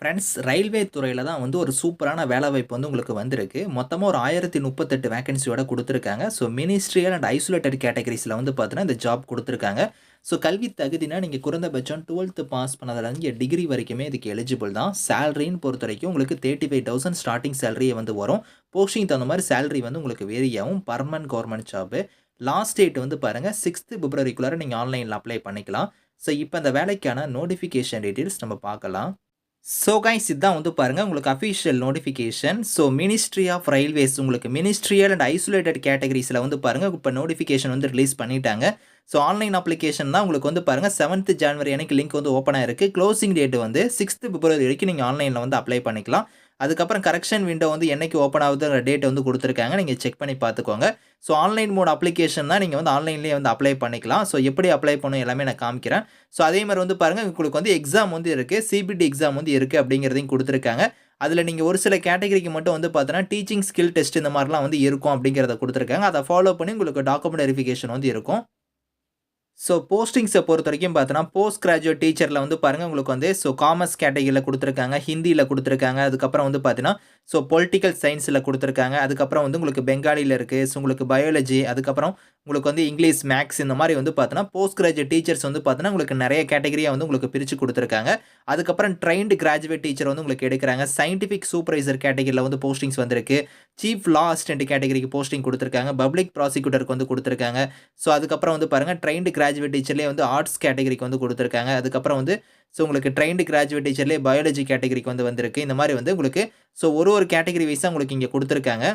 Friends railway துறையில் தான் வந்து ஒரு சூப்பரான வேலைவாய்ப்பு வந்து உங்களுக்கு வந்திருக்கு. மொத்தமாக ஒரு ஆயிரத்தி முப்பத்தெட்டு வேகன்சியோட கொடுத்துருக்காங்க. ஸோ மினிஸ்ட்ரியல் அண்ட் ஐசோலேட்டட் கேட்டகரிஸில் வந்து பார்த்தீங்கன்னா இந்த ஜாப் கொடுத்துருக்காங்க. ஸோ கல்வி தகுதினா நீங்கள் குறைந்தபட்சம் டுவெல்த்து பாஸ் பண்ணதுலேருந்து டிகிரி வரைக்குமே இதுக்கு எலிஜிபிள் தான். சேலரின்னு பொறுத்த வரைக்கும் உங்களுக்கு தேர்ட்டி ஃபைவ் தௌசண்ட் ஸ்டார்டிங் சேலரியே வந்து வரும். போஸ்டிங் தகுந்த மாதிரி சேலரி வந்து உங்களுக்கு வேரியாகும் permanent government job last date வந்து பாருங்கள் சிக்ஸ்த்து பிப்ரவரிக்குள்ளார நீங்கள் ஆன்லைனில் அப்ளை பண்ணிக்கலாம். ஸோ இப்போ அந்த வேலைக்கான நோட்டிஃபிகேஷன் டீட்டெயில்ஸ் நம்ம பார்க்கலாம். ஸோ கைஸ் இதுதான் வந்து பாருங்கள் உங்களுக்கு official notification so ministry of railways உங்களுக்கு மினிஸ்ட்ரியல் அண்ட் ஐசோலேட்டட் கேட்டகரிஸில் வந்து பாருங்கள் இப்போ நோட்டிஃபிகேஷன் வந்து ரிலீஸ் பண்ணிட்டாங்க. ஸோ ஆன்லைன் அப்ளிகேஷன் தான் உங்களுக்கு வந்து பாருங்கள் செவன்த் ஜான்வரி எனக்கு லிங்க் வந்து ஓப்பன் ஆயிருக்கு. க்ளோசிங் டேட் வந்து சிக்ஸ்த் பிப்ரவரி வரைக்கும் நீங்கள் ஆன்லைனில் வந்து அப்ளை பண்ணிக்கலாம். அதுக்கப்புறம் கரெக்ஷன் விண்டோ வந்து என்னைக்கு ஓப்பன் ஆகுதுங்கிற டேட் வந்து கொடுத்துருக்காங்க. நீங்கள் செக் பண்ணி பார்த்துக்கோங்க. ஸோ ஆன்லைன் மோட் அப்ளிகேஷன் தான் நீங்கள் வந்து ஆன்லைன்லேயே வந்து அப்ளை பண்ணிக்கலாம். ஸோ எப்படி அப்ளை பண்ணணும் எல்லாமே நான் காமிக்கிறேன். ஸோ அதே மாதிரி வந்து பாருங்கள் உங்களுக்கு வந்து எக்ஸாம் வந்து இருக்குது சிபிடி எக்ஸாம் வந்து இருக்குது அப்படிங்கிறதையும் கொடுத்துருக்காங்க. அதில் நீங்கள் ஒரு சில கேட்டகரிக்கு மட்டும் வந்து பார்த்தீங்கன்னா டீச்சிங் ஸ்கில் டெஸ்ட் இந்த மாதிரிலாம் வந்து இருக்கும் அப்படிங்கிறத கொடுத்துருக்காங்க. அதை ஃபாலோ பண்ணி உங்களுக்கு டாக்குமெண்ட் வெரிஃபிகேஷன் வந்து இருக்கும். ஸோ போஸ்டிங்ஸை பொறுத்த வரைக்கும் பார்த்தோன்னா போஸ்ட் கிராஜுவேட் டீச்சரில் வந்து பாருங்கள் உங்களுக்கு வந்து ஸோ காமர்ஸ் கேட்டகரியில் கொடுத்துருக்காங்க ஹிந்தியில் கொடுத்துருக்காங்க அதுக்கப்புறம் வந்து பார்த்தீங்கன்னா ஸோ பொலிட்டிக்கல் சயின்ஸில் கொடுத்துருக்காங்க அதுக்கப்புறம் வந்து உங்களுக்கு பெங்காலியில் இருக்குது ஸோ உங்களுக்கு பயாலஜி அதுக்கப்புறம் உங்களுக்கு வந்து இங்கிலீஷ் மேக்ஸ் இந்த மாதிரி வந்து பார்த்தோன்னா போஸ்ட் கிராஜுவேட் டீச்சர்ஸ் வந்து பார்த்தோன்னா உங்களுக்கு நிறைய கேட்டகரியாக வந்து உங்களுக்கு பிரித்து கொடுத்துருக்காங்க. அதுக்கப்புறம் ட்ரைன்டு கிராஜுவேட் டீச்சர் வந்து உங்களுக்கு எடுக்கிறாங்க. சயின்டிஃபிக் சூப்பர்வைசர் கேட்டகரியில் வந்து போஸ்டிங்ஸ் வந்திருக்கு. சீஃப் லா அசிஸ்டன்ட் கேட்டகரிக்கு போஸ்டிங் கொடுத்துருக்காங்க. பப்ளிக் ப்ராசிக்யூட்டருக்கு வந்து கொடுத்துருக்காங்க. ஸோ அதுக்கப்புறம் வந்து பாருங்கள் ட்ரைன்டு கிராஜுவேட் டீச்சர்லேயே வந்து ஆர்ட்ஸ் கேட்டகரிக்கு வந்து கொடுத்துருக்காங்க. அதுக்கப்புறம் வந்து ஸோ உங்களுக்கு ட்ரெயின்டு கிராஜுவேட் டீச்சர்லேயே பயாலஜி கேட்டகரிக்கு வந்து வந்திருக்கு. இந்த மாதிரி வந்து உங்களுக்கு ஸோ ஒரு ஒரு கேட்டகரி வைஸாக உங்களுக்கு இங்கே கொடுத்துருக்காங்க.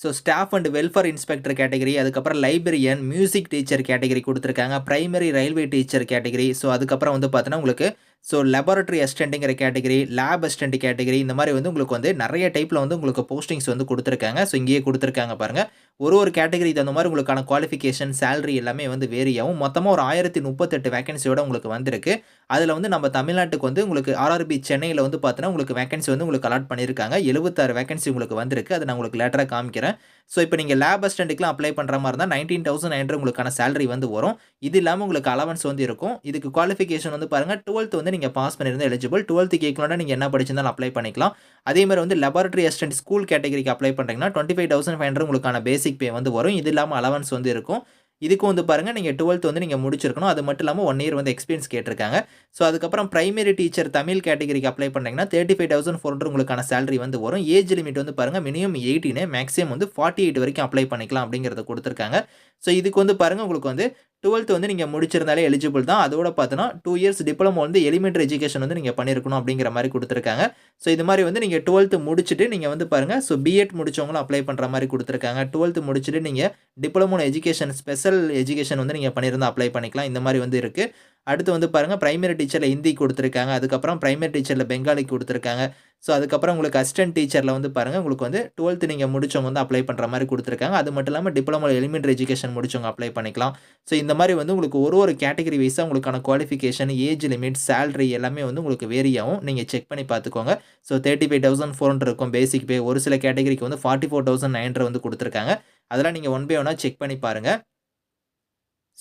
So staff and welfare inspector category அதுக்கப்புறம் லைப்ரரியன் மியூசிக் டீச்சர் கேட்டகரி கொடுத்துருக்காங்க. Primary railway teacher category so அதுக்கப்புறம் வந்து பார்த்தோன்னா உங்களுக்கு ஸோ லெபார்ட்ரி அசிஸ்டண்ட்டுங்கிற கேட்டகரி லேப் அசிஸ்டன்ட் கேட்டகரி இந்த மாதிரி வந்து உங்களுக்கு வந்து நிறைய டைப்பில் வந்து உங்களுக்கு போஸ்டிங்ஸ் வந்து கொடுத்துருக்காங்க. ஸோ இங்கேயே கொடுத்துருக்காங்க பாருங்கள் ஒரு ஒரு கேட்டகரி தகுந்த மாதிரி உங்களுக்கான குவாலிஃபிகேஷன் சேலரி எல்லாமே வந்து வேரியாகும் மொத்தமாக ஒரு ஆயிரத்தி முப்பத்தெட்டு வேகன்சியோட உங்களுக்கு வந்திருக்கு. அதில் வந்து நம்ம தமிழ்நாட்டுக்கு வந்து உங்களுக்கு ஆர்ஆர்பி சென்னையில் வந்து பார்த்தீங்கன்னா உங்களுக்கு வேகன்சி வந்து உங்களுக்கு அலாட் பண்ணியிருக்காங்க. எழுபத்தாறு வேகன்சி உங்களுக்கு வந்திருக்கு. அதை நான் உங்களுக்கு லேட்டராக காமிக்கிறேன். ஸோ இப்போ நீங்கள் லேப் அசிஸ்டண்ட்டுக்குலாம் அப்ளை பண்ணுற மாதிரி இருந்தால் நைன்டீன் தௌசண்ட் நைன் உங்களுக்கான சேலரி வந்து வரும். இது இல்லாமல் உங்களுக்கு அலவன்ஸ் வந்து இருக்கும். இதுக்கு குவாலிஃபிகேஷன் வந்து பாருங்கள் டுவெல்த் வந்து நீங்கள் பாஸ் பண்ணியிருந்தால் எலிஜிபிள் டுவெல்த்து கேட்கலாம் நீங்கள் என்ன படிச்சிருந்தாலும் அப்ளை பண்ணிக்கலாம். அதே மாதிரி வந்து லெபார்ட்டரி அசிஸ்டன்ட் ஸ்கூல் கேட்டகரிக்கு அப்ளை பண்ணுறீங்கன்னா twenty five thousand five hundred உங்களுக்கான பேசிக் பே வந்து வரும். இது இல்லாமல் அலவன்ஸ் வந்து இருக்கும். இதுக்கும் வந்து பாருங்கள் நீங்கள் டுவெல்த் வந்து நீங்கள் முடிச்சிருக்கணும். அது மட்டும் இல்லாமல் ஒன் இயர் வந்து எக்ஸ்பீரியன்ஸ் கேட்டிருக்காங்க. ஸோ அதுக்கப்புறம் பிரைமரி டீச்சர் தமிழ் கேட்டகரிக்கு அப்ளை பண்ணிங்கன்னா thirty five thousand four hundred உங்களுக்கான சேலரி வந்து வரும். ஏஜ் லிமிட் வந்து பாருங்கள் மினிமம் எயிட்டின்னு மேக்ஸிமம் வந்து ஃபார்ட்டி எயிட் வரைக்கும் அப்ளை பண்ணிக்கலாம் அப்படிங்கிறத கொடுத்துருக்காங்க. ஸோ இதுக்கு வந்து பாருங்கள் உங்களுக்கு வந்து டுவெல்த் வந்து நீங்கள் முடிச்சிருந்தாலே எலிஜிபிள் தான். அதோட பார்த்தோன்னா டூ இயர்ஸ் டிப்ளமோ வந்து எலிமெண்ட்ரி எஜுகேஷன் வந்து நீங்கள் பண்ணியிருக்கணும் அப்படிங்கிற மாதிரி கொடுத்துருக்காங்க. ஸோ இது மாதிரி வந்து நீங்கள் டுவெல்த்து முடிச்சுட்டு நீங்கள் வந்து பாருங்கள் ஸோ பிஎட் முடிச்சவங்களும் அப்ளை பண்ணுற மாதிரி கொடுத்துருக்காங்க. டுவெல்த்து முடிச்சுட்டு நீங்கள் டிப்ளமோ எஜுகேஷன் ஸ்பெஷல் எஜுகேஷன் வந்து நீங்கள் பண்ணியிருந்தால் அப்ளை பண்ணிக்கலாம். இந்த மாதிரி வந்து இருக்குது அடுத்து வந்து பாருங்கள் ப்ரைமரி டீச்சரில் ஹிந்தி கொடுத்துருக்காங்க. அதுக்கப்புறம் ப்ரைமரி டீச்சரில் பெங்காலி கொடுத்துருக்காங்க. ஸோ அதுக்கப்புறம் உங்களுக்கு அசிஸ்டன்ட் டீச்சரில் வந்து பாருங்கள் உங்களுக்கு வந்து டுவெல்த்து நீங்கள் முடிச்சவங்க வந்து அப்ளை பண்ணுற மாதிரி கொடுத்துருக்காங்க. அது மட்டும் இல்லாமல் டிப்ளமோ எலிமெண்ட்ரி எஜுகேஷன் முடிச்சவங்க அப்ளை பண்ணிக்கலாம். ஸோ இந்த மாதிரி வந்து உங்களுக்கு ஒரு ஒரு கேட்டகரி வைஸாக உங்களுக்கான குவாலிஃபிகேஷன் ஏஜ் லிமிட் சேலரி எல்லாமே வந்து உங்களுக்கு வேரியாகும் நீங்கள் செக் பண்ணி பார்த்துக்கோங்க. So thirty five thousand four hundred இருக்கும் பேசிக் பே ஒரு சில கேட்டகரிக்கு வந்து ஃபார்ட்டி ஃபோர் தௌசண்ட் நைன் வந்து கொடுத்துருக்காங்க. அதெல்லாம் நீங்கள் ஒன் பை ஒன்னாக செக் பண்ணி பாருங்கள்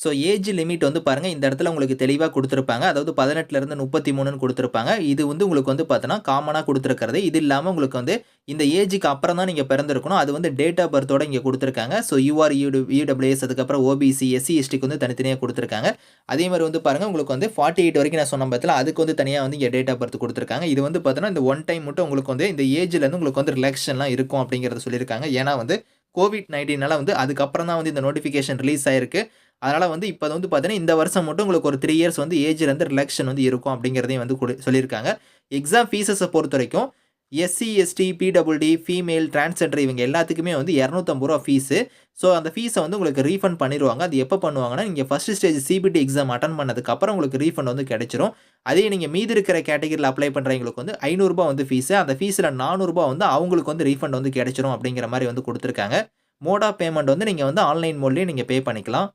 ஸோ ஏஜ் லிமிட் வந்து பாருங்கள் இந்த இடத்துல உங்களுக்கு தெளிவாக கொடுத்துருப்பாங்க. அதாவது பதினெட்டுலேருந்து முப்பத்தி மூணுன்னு கொடுத்துருப்பாங்க. இது வந்து உங்களுக்கு வந்து பார்த்தோன்னா காமனாக கொடுத்துருக்கிறது. இது இல்லாமல் உங்களுக்கு வந்து இந்த ஏஜுக்கு அப்புறம் தான் நீங்கள் பிறந்திருக்கணும். அது வந்து டேட் ஆஃப் பர்த்தோட இங்கே கொடுத்துருக்காங்க. ஸோ யூஆர் யூ யூடபிள்யூஎஸ் அதுக்கப்புறம் ஓபிசி எஸ்சி எஸ்டிக்கு வந்து தனித்தனியாக கொடுத்துருக்காங்க. அதே மாதிரி வந்து பாருங்கள் உங்களுக்கு வந்து ஃபார்ட்டி எயிட் வரைக்கும் நான் சொன்ன பத்தில் அதுக்கு வந்து தனியாக வந்து இங்கே டேட் ஆஃப் பர்த் கொடுத்துருக்காங்க. இது வந்து பார்த்தோன்னா இந்த ஒன் டைம் மட்டும் உங்களுக்கு வந்து இந்த ஏஜ்லேருந்து உங்களுக்கு வந்து ரிலாக்ஷன்லாம் இருக்கும் அப்படிங்கிறத சொல்லியிருக்காங்க. ஏன்னா வந்து கோவிட் நைன்டீனால் வந்து அதுக்கப்புறம் தான் வந்து இந்த நோட்டிஃபிகேஷன் ரிலீஸ் ஆயிருக்கு. அதனால் வந்து இப்போ வந்து பார்த்தீங்கன்னா இந்த வருஷம் மட்டும் உங்களுக்கு ஒரு த்ரீ இயர்ஸ் வந்து ஏஜ்லேருந்து ரிலாக்ஷன் வந்து இருக்கும் அப்படிங்கிறதையும் வந்து கொடு சொல்லியிருக்காங்க. எக்ஸாம் ஃபீஸஸை பொறுத்த வரைக்கும் SC ST PWD female transgender இவங்க எல்லாத்துக்குமே வந்து இரநூத்தம்பது ரூபா ஃபீஸு ஸோ அந்த ஃபீஸை வந்து உங்களுக்கு ரீஃபண்ட் பண்ணிடுவாங்க அது எப்போ பண்ணுவாங்கன்னா நீங்கள் first stage CBT exam attend பண்ணதுக்கப்புறம் உங்களுக்கு ரீஃபண்ட் வந்து கிடைச்சிரும். அதே நீங்கள் மீதி இருக்கிற கேட்டகரியில் அப்ளை பண்ணுறவங்களுக்கு வந்து ஐநூறுரூபா வந்து ஃபீஸு அந்த ஃபீஸில் நானூறுரூபா வந்து அவங்களுக்கு வந்து ரீஃபண்ட் வந்து கிடைச்சிரும் அப்படிங்கிற மாதிரி வந்து கொடுத்துருக்காங்க. மோட் ஆஃப் பேமெண்ட் வந்து நீங்கள் வந்து ஆன்லைன் மோட்லேயே நீங்கள் பே பண்ணிக்கலாம்.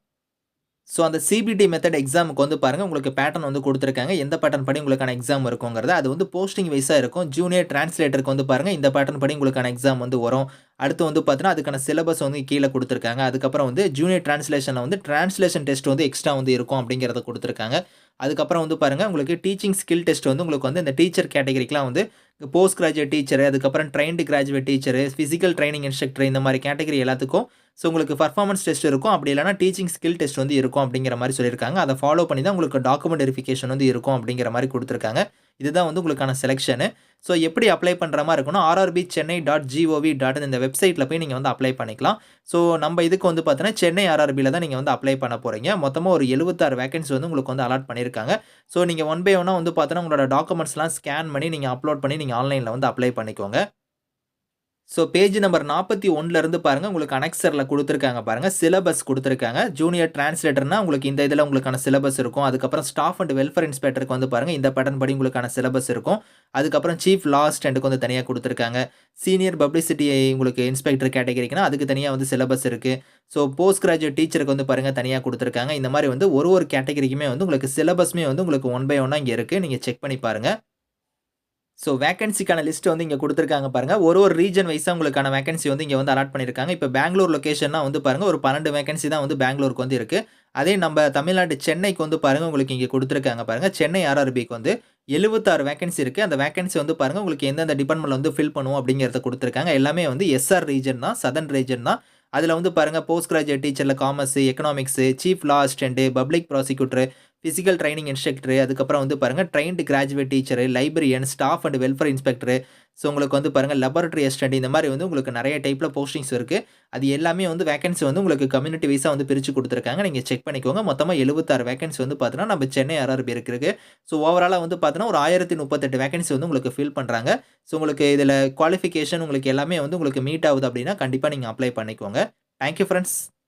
ஸோ அந்த சிபிடி மெத்தட் எக்ஸாமுக்கு வந்து பாருங்கள் உங்களுக்கு பேட்டர்ன் வந்து கொடுத்துருக்காங்க. எந்த பேட்டர்ன் படி உங்களுக்கான எக்ஸாம் இருக்குங்கிறது அது வந்து போஸ்டிங் வைஸாக இருக்கும். ஜூனியர் டிரான்ஸ்லேட்டருக்கு வந்து பாருங்கள் இந்த பேட்டர்ன் படி உங்களுக்கான எக்ஸாம் வந்து வரும். அடுத்து வந்து பார்த்தீங்கன்னா அதுக்கான சிலபஸ் வந்து கீழே கொடுத்துருக்காங்க. அதுக்கப்புறம் வந்து ஜூனியர் டிரான்ஸ்லேஷனில் வந்து டிரான்ஸ்லேஷன் டெஸ்ட் வந்து எக்ஸ்ட்ரா வந்து இருக்கும் அப்படிங்கிறத கொடுத்துருக்காங்க. அதுக்கப்புறம் வந்து பாருங்கள் உங்களுக்கு டீச்சிங் ஸ்கில் டெஸ்ட் வந்து உங்களுக்கு வந்து இந்த டீச்சர் கேட்டகரிக்கெலாம் வந்து போஸ்ட் கிராஜுவேட் டீச்சர் அதுக்கப்புறம் trained graduate teacher physical training instructor இந்த மாதிரி கேட்டகரி எல்லாத்துக்கும் ஸோ உங்களுக்கு பர்ஃபார்மன்ஸ் டெஸ்ட் இருக்கும். அப்படி இல்லைனா டீச்சிங் ஸ்கில் டெஸ்ட் வந்து இருக்கும் அப்படிங்கிற மாதிரி சொல்லியிருக்காங்க. அதை ஃபாலோ பண்ணி தான் உங்களுக்கு டாக்குமெண்ட் வெரிஃபிகேஷன் வந்து இருக்கும் அப்படிங்கிற மாதிரி கொடுத்துருக்காங்க. இதுதான் வந்து உங்களுக்கான செலெக்ஷனு ஸோ எப்படி அப்ளை பண்ணுற மாதிரி இருக்குன்னா RRB Chennai dot gov dot இந்த வெப்சைட்டில் போய் நீங்கள் வந்து அப்ளை பண்ணிக்கலாம். ஸோ நம்ம இதுக்கு வந்து பார்த்தீங்கன்னா சென்னை ஆர்ஆர்பியில் தான் நீங்கள் வந்து அப்ளை பண்ண போகிறீங்க மொத்தமாக ஒரு எழுபத்தாறு வேகன்சி வந்து உங்களுக்கு வந்து அலாட் பண்ணியிருக்காங்க. ஸோ நீங்கள் ஒன் பை ஒன்னாக வந்து பார்த்தோன்னா உங்களோட டாக்குமெண்ட்ஸ்லாம் ஸ்கேன் பண்ணி நீங்கள் அப்லோட் பண்ணி நீங்கள் ஆன்லைனில் வந்து அப்ளை பண்ணிக்கோங்க. ஸோ பேஜ் நம்பர் நாற்பத்தி ஒன்றுலேருந்து பாருங்கள் உங்களுக்கு அனெக்சரில் கொடுத்துருக்காங்க பாருங்கள் சிலபஸ் கொடுத்துருக்காங்க. ஜூனியர் டிரான்ஸ்லேட்டர்னா உங்களுக்கு இந்த இதில் உங்களுக்கான சிலபஸ் இருக்கும். அதுக்கப்புறம் ஸ்டாஃப் அண்ட் வெல்ஃபேர் இன்ஸ்பெக்டருக்கு வந்து பாருங்கள் இந்த பேட்டர்ன் படி உங்களுக்கான சிலபஸ் இருக்கும். அதுக்கப்புறம் சீஃப் லா ஸ்டாண்டுக்கு வந்து தனியாக கொடுத்துருக்காங்க. சீனியர் பப்ளிசிட்டி உங்களுக்கு இன்ஸ்பெக்டர் கேட்டகரிக்குனா அதுக்கு தனியாக வந்து சிலபஸ் இருக்குது ஸோ போஸ்ட் கிராஜுவேட் டீச்சருக்கு வந்து பாருங்கள் தனியாக கொடுத்துருக்காங்க. இந்த மாதிரி வந்து ஒரு ஒரு கேட்டகரிக்குமே வந்து உங்களுக்கு சிலபஸ்மே வந்து உங்களுக்கு ஒன் பை ஒன்னாக இங்கே இருக்குது நீங்கள் செக் பண்ணி பாருங்கள் ஸோ வேகன்சிக்கான லிஸ்ட் வந்து இங்கே கொடுத்துருக்காங்க பாருங்கள் ஒரு ஒரு ரீஜன் வைஸாக உங்களுக்கான வேகன்சி வந்து இங்கே வந்து அலாட் பண்ணியிருக்காங்க இப்போ பெங்களூர் லொக்கேஷன்னா வந்து பாருங்கள் ஒரு பன்னெண்டு வேகன்சி தான் வந்து பெங்களூருக்கு வந்து இருக்குது அதே நம்ம தமிழ்நாடு சென்னைக்கு வந்து பாருங்கள் உங்களுக்கு இங்கே கொடுத்துருக்காங்க பாருங்கள் சென்னை ஆர்ஆர்பிக்கு வந்து எழுபத்தாறு வேகன்சி இருக்குது அந்த வேகன்சி வந்து பாருங்கள் உங்களுக்கு எந்தெந்த டிபார்ட்மெண்ட்டில் வந்து ஃபில் பண்ணுவோம் அப்படிங்கிறத கொடுத்துருக்காங்க. எல்லாமே வந்து எஸ்ஆர் ரீஜன் தான் சதன் ரீஜன் தான். அதில் வந்து பாருங்கள் post graduate டீச்சரில் commerce economics chief law assistant public prosecutor physical training instructor அதுக்கப்புறம் வந்து பாருங்கள் trained graduate teacher librarian staff and welfare inspector so உங்களுக்கு வந்து பாருங்கள் லெபரட்டரி அசிஸ்டன்ட் இந்த மாதிரி வந்து உங்களுக்கு நிறைய டைப்பில் போஸ்டிங்ஸ் இருக்குது அது எல்லாமே வந்து வேகன்சி வந்து உங்களுக்கு கம்யூனிட்டி வைஸாக வந்து பிரித்து கொடுத்துருக்காங்க. நீங்கள் செக் பண்ணிக்கோங்க. மொத்தமாக எழுபத்தாறு வேகன்சி வந்து பார்த்தீங்கன்னா நம்ம சென்னை ஆர்ஆர்பி இருக்குது ஸோ ஓவராலாக வந்து பார்த்தீங்கன்னா ஒரு ஆயிரத்தி முப்பத்தெட்டு வேகன்சி வந்து உங்களுக்கு ஃபில் பண்ணுறாங்க ஸோ உங்களுக்கு இதில் குவாலிஃபிகேஷன் உங்களுக்கு எல்லாமே வந்து உங்களுக்கு மீட் ஆகுது அப்படின்னா கண்டிப்பாக நீங்கள் அப்ளை பண்ணிக்கோங்க. Thank you friends